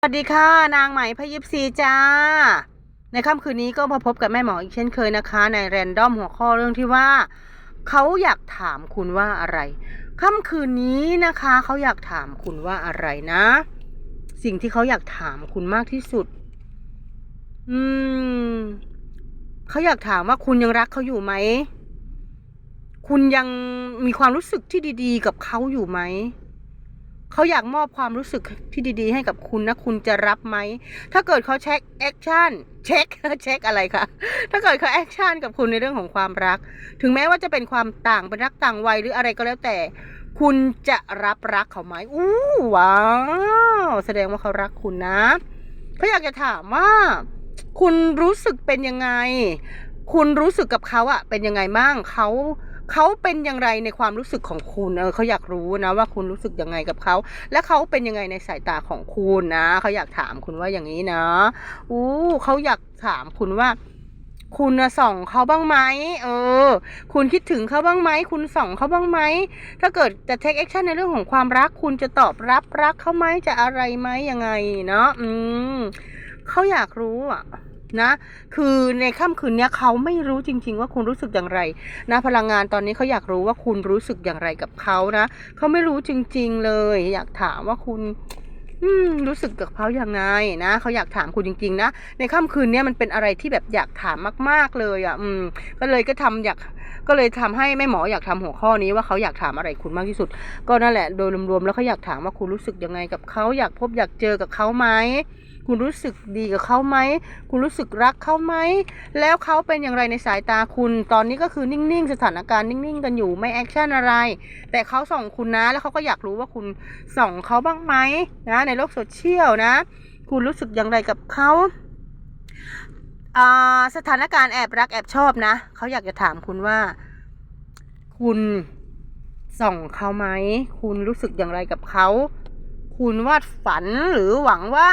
สวัสดีค่ะ นางไหมพยิบซีจ้า ในค่ำคืนนี้ก็มาพบกับแม่หมออีกเช่นเคยนะคะ ในแรนดอมหัวข้อเรื่องที่ว่า เขาอยากถามคุณว่าอะไรค่ำคืนนี้นะคะ เขาอยากถามคุณว่าอะไรนะ สิ่งที่เขาอยากถามคุณมากที่สุด อืมเขาอยากถามว่าคุณยังรักเขาอยู่ไหม คุณยังมีความรู้สึกที่ดี ๆ กับเขาอยู่ไหม เขาอยากมอบความรู้สึกที่ดีๆ ให้กับคุณนะ คุณจะรับไหม ถ้าเกิดเขาเช็คแอคชั่นเช็คเช็คอะไรคะ ถ้าเกิดเขาแอคชั่นกับคุณในเรื่องของความรัก ถึงแม้ว่าจะเป็นความต่างเป็นรักต่างวัยหรืออะไรก็แล้วแต่ คุณจะรับรักเขาไหมอู้ว้าวแสดงว่าเขารักคุณนะเขาอยากจะถามว่า คุณรู้สึกเป็นยังไง คุณรู้สึกกับเขาอะเป็นยังไงบ้างเขา เขาเป็นอย่างไรในความรู้สึกของคุณเออเขาอยากรู้นะว่าคุณรู้สึกยังไงกับเขา และเขาเป็นยังไงในสายตาของคุณนะเขาอยากถามคุณว่าอย่างนี้นะอู้เขาอยากถามคุณว่าคุณส่องเขาบ้างไหม เออ คุณคิดถึงเขาบ้างไหม คุณส่องเขาบ้างไหม ถ้าเกิดจะ take action ในเรื่องของความรัก คุณจะตอบรับรักเขาไหม จะอะไรไหมยังไงเนาะ อืม เขาอยากรู้อะ นะ คือในค่ำคืนนี้เขาไม่รู้จริง ๆ ว่าคุณรู้สึกอย่างไรนะพลังงานตอนนี้เขาอยากรู้ว่าคุณรู้สึกอย่างไรกับเขานะเขาไม่รู้จริง ๆ เลย อยากถามว่าคุณรู้สึกกับเขาอยังไงนะเขาอยากถามคุณจริง ๆ นะ ในค่ำคืนนี้มันเป็นอะไรที่แบบอยากถามมาก ๆ เลยอะ อืม ก็เลยก็ทำอยากก็เลยทำให้แม่หมออยากทำหัวข้อนี้ว่าเขาอยากถามอะไรคุณมากที่สุด ก็นั่นแหละโดยรวมๆแล้วเขาอยากถามว่าคุณรู้สึกยังไงกับเขาอยากพบอยากเจอกับเขาไหม คุณรู้สึกดีกับเขาไหม คุณรู้สึกรักเขาไหม แล้วเขาเป็นอย่างไรในสายตาคุณ ตอนนี้ก็คือนิ่งๆ สถานการณ์นิ่งๆ กันอยู่ไม่แอคชั่นอะไร แต่เขาส่องคุณนะ แล้วเขาก็อยากรู้ว่าคุณส่องเขาบ้างไหมนะในโลกโซเชียลนะ คุณรู้สึกอย่างไรกับเขาอ่าสถานการณ์แอบรักแอบชอบนะ เขาอยากจะถามคุณว่า คุณส่องเขาไหม คุณรู้สึกอย่างไรกับเขา คุณวาดฝันหรือหวังว่า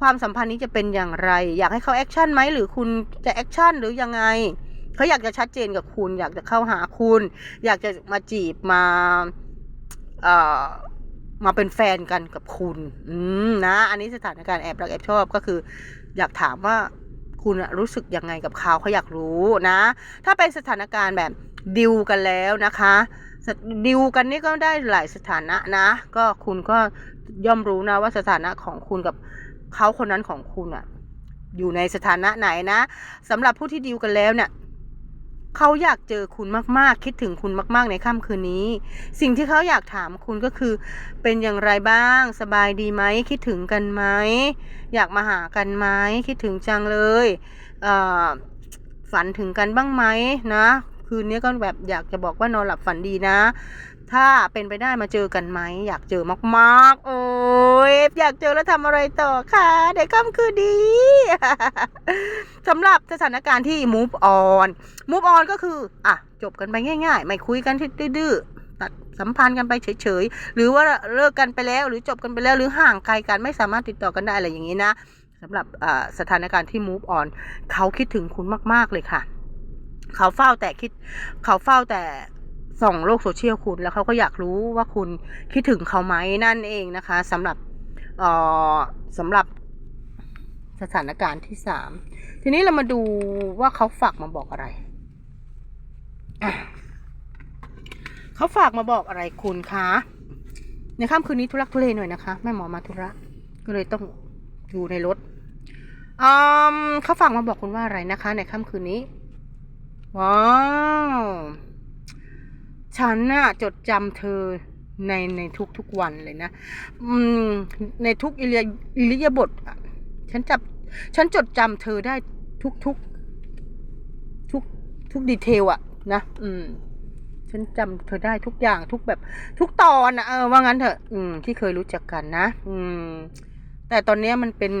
ความสัมพันธ์นี้จะเป็นอย่างไร อยากให้เขาแอคชั่นไหมหรือคุณจะแอคชั่นหรือยังไงเขาอยากจะชัดเจนกับคุณ อยากจะเข้าหาคุณ อยากจะมาจีบมาเอ่อมาเป็นแฟนกันกับคุณอืมนะ อันนี้สถานการณ์แอบรักแอบชอบก็คือ อยากถามว่าคุณรู้สึกยังไงกับเขาเขาอยากรู้นะ ถ้าเป็นสถานการณ์แบบดิวกันแล้วนะคะดิวกันนี่ก็ได้หลายสถานะนะ ก็คุณก็ย่อมรู้นะว่าสถานะของคุณกับ เขาคนนั้นของคุณอะอยู่ในสถานะไหนนะสำหรับผู้ที่ดิวกันแล้วเนี่ยเขาอยากเจอคุณมากๆ คิดถึงคุณมากๆ ในค่ำคืนนี้ สิ่งที่เขาอยากถามคุณก็คือ เป็นอย่างไรบ้าง สบายดีไหม คิดถึงกันไหม อยากมาหากันไหม คิดถึงจังเลยเฝันถึงกันบ้างไหมนะ คืนนี้ก็แบบอยากจะบอกว่านอนหลับฝันดีนะ ถ้าเป็นไปได้มาเจอกันไหมอยากเจอมากๆ โอ้ยอยากเจอแล้วทำอะไรต่อคะในค่ำคืนดีสำหรับสถานการณ์ที่ move on move on ก็คืออะจบกันไปง่าย ๆ ไม่คุยกันที่ดื้อตัดสัมพันธ์กันไปเฉยๆ หรือว่าเลิกกันไปแล้วหรือจบกันไปแล้วหรือห่างไกลกันไม่สามารถติดต่อกันได้อะไรอย่างนี้นะสำหรับสถานการณ์ที่ move on เขาคิดถึงคุณมาก ๆเลยค่ะ เขาเฝ้าแต่คิด เขาเฝ้าแต่ ส่องโลกโซเชียลคุณแล้วเขาก็อยากรู้ว่าคุณคิดถึงเขาไหมนั่นเองนะคะสำหรับเอ่อสำหรับสถานการณ์ที่สามทีนี้เรามาดูว่าเขาฝากมาบอกอะไรเขาฝากมาบอกอะไรคุณคะในค่ำคืนนี้ทุลักทุเลหน่อยนะคะแม่หมอมาธุระก็เลยต้องอยู่ในรถอืมเขาฝากมาบอกคุณว่าอะไรนะคะ ในค่ำคืนนี้ว้าว ฉันน่ะจดจำเธอในในทุกทุกๆวันเลยนะอืมในทุกอิริยอิริยาบถฉันจับฉันจดจำเธอได้ทุกทุกทุกทุกดีเทลอะนะ อืม ฉันจำเธอได้ทุกอย่างทุกแบบ ทุกตอนนะเออว่างั้นเถอะ อืม ที่เคยรู้จักกันนะ อืม แต่ตอนนี้มันเป็น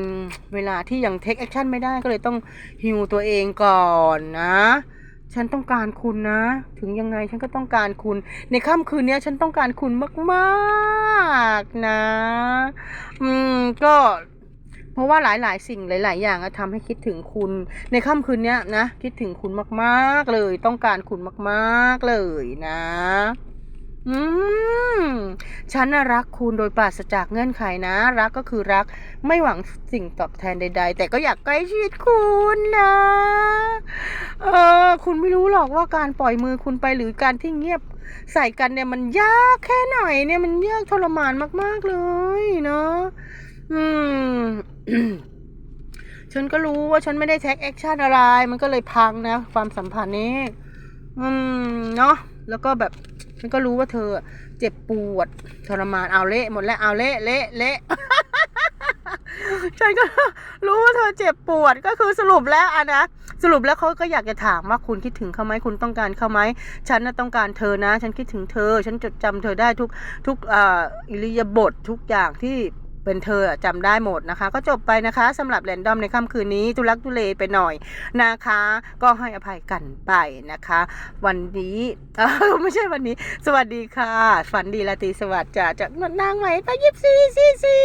เวลาที่ยังเทคแอคชั่นไม่ได้ก็เลยต้องฮิวตัวเองก่อนนะ ฉันต้องการคุณนะ ถึงยังไงฉันก็ต้องการคุณ ในค่ำคืนนี้ฉันต้องการคุณมากๆนะ อืม ก็ เพราะว่าหลายๆ สิ่งหลาย ๆ อย่างทำให้คิดถึงคุณ ในค่ำคืนนี้นะ คิดถึงคุณมากๆเลย ต้องการคุณมากๆเลยนะ อืม ฉันรักคุณโดยปราศจากเงื่อนไขนะ รักก็คือรัก ไม่หวังสิ่งตอบแทนใด ๆ แต่ก็อยากใกล้ชิดคุณนะ เออ คุณไม่รู้หรอกว่าการปล่อยมือคุณไปหรือการที่เงียบใส่กันเนี่ยมันยากแค่ไหนเนี่ยมันยากทรมานมาก ๆเลยเนาะอืมฉันก็รู้ว่าฉันไม่ได้แท็กแอคชั่นอะไร มันก็เลยพังนะ ความสัมพันธ์นี้ อืม เนาะแล้วก็แบบฉันก็รู้ว่าเธอ เจ็บปวดทรมานเอาเละหมดแล้วเอาเละเละเละ ฉันก็รู้ว่าเธอเจ็บปวดก็คือสรุปแล้วอะนะสรุปแล้วเขาก็อยากจะถามว่าคุณคิดถึงเขาไหมคุณต้องการเขาไหมฉันน่ะต้องการเธอนะ ฉันคิดถึงเธอ ฉันจดจำเธอได้ทุกทุกออิริยาบถทุกอย่างที่เป็นเธออะจำได้หมดนะคะ ก็จบไปนะคะสำหรับแรนดอมในค่ำคืนนี้ทุลักทุเลไปหน่อยนะคะ ก็ให้อภัยกันไปนะคะ วันนี้ไม่ใช่วันนี้ สวัสดีค่ะ ฝันดีราตรีสวัสดิ์จ้ะจากนางไหมไปยิบซีซีซี